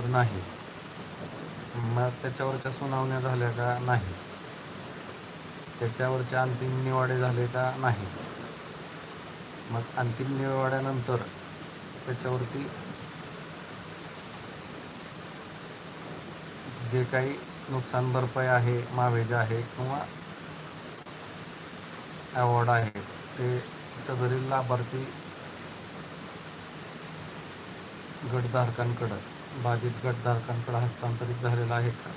तर नाही. मग त्याच्यावरच्या सुनावण्या झाल्या का नाही? त्याच्यावरचे अंतिम निवाडे झाले का नाही? मग अंतिम निवाड्यानंतर त्याच्यावरती जे काही नुकसान भरपाई आहे मावेज आहे किंवा अवॉर्ड आहे ते सदरील लाभार्थी गटधारकांकडं बाधित गटधारकांकडं हस्तांतरित झालेला आहे का?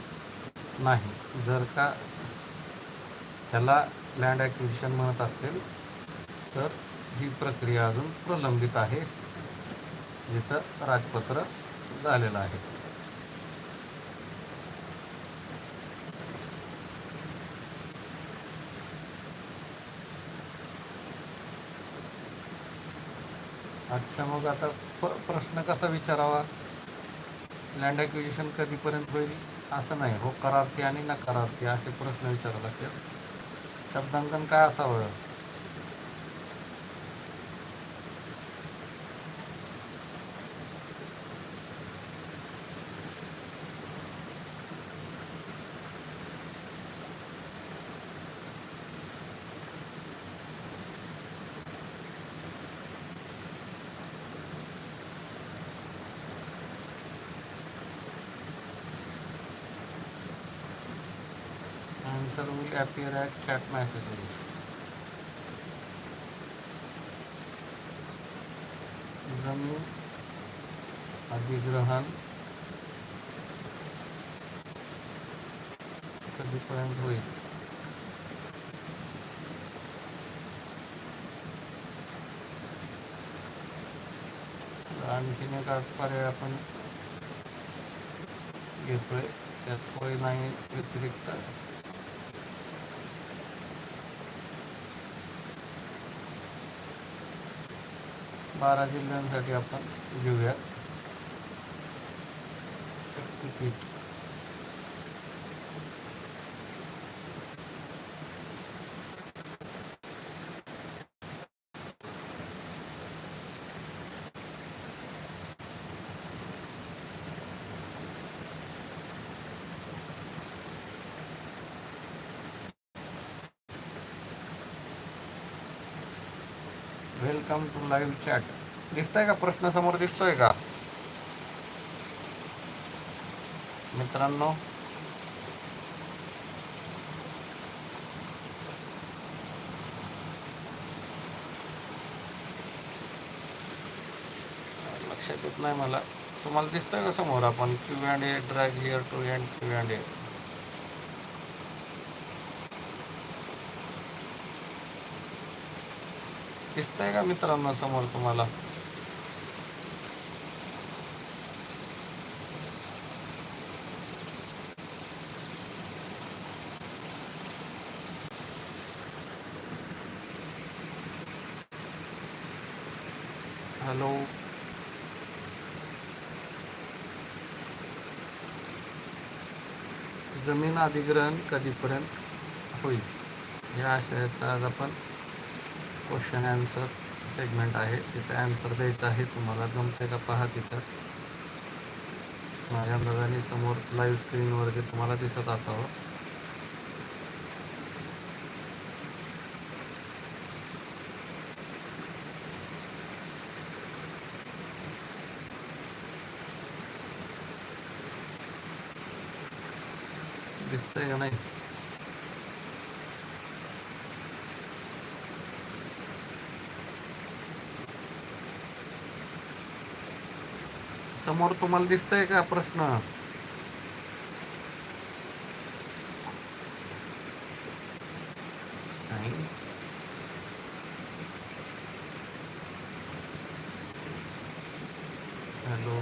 नाही. जर का ह्याला लँड ॲक्विजिशन म्हणत असतील तर ही प्रक्रिया अजून प्रलंबित आहे. जिथं राजपत्र झालेलं आहे. अच्छा मग आता प प्रश्न कसा विचारावा? लँड ॲक्विजिशन कधीपर्यंत होईल असं नाही. हो करार्थी आणि नकारार्थी असे प्रश्न विचारावे लागतात. शब्दांकन काय असावं? Answer will appear as chat messages. जमीन अधिग्रहण कधीपर्यंत होईल आणखीन एक आज पर्याय आपण घेतोय. त्यात होय नाही व्यतिरिक्त बारा जिल्ह्यांसाठी आपण घेऊयात. Shaktipeeth. Welcome to live chat. दिसतंय का प्रश्न समोर दिसतोय का? मित्रांनो. लक्षात येत नाही मला. तुम्हाला दिसतंय का समोर आपण Q and A drag year to end Q and A दिसतंय का मित्रांनो समोर तुम्हाला? हॅलो. जमीन अधिग्रहण कधीपर्यंत होईल? या आशयाचा आज आपण क्वेश्चन ॲन्सर सेगमेंट आहे. तिथे ॲन्सर द्यायचं आहे. तुम्हाला जमते का? पहा तिथं. माझ्या अंदाजाने समोर लाईव्ह स्क्रीनवरती तुम्हाला दिसत असावं. दिसतंय का नाही? समोर तुम्हाला दिसतंय का प्रश्न? हॅलो.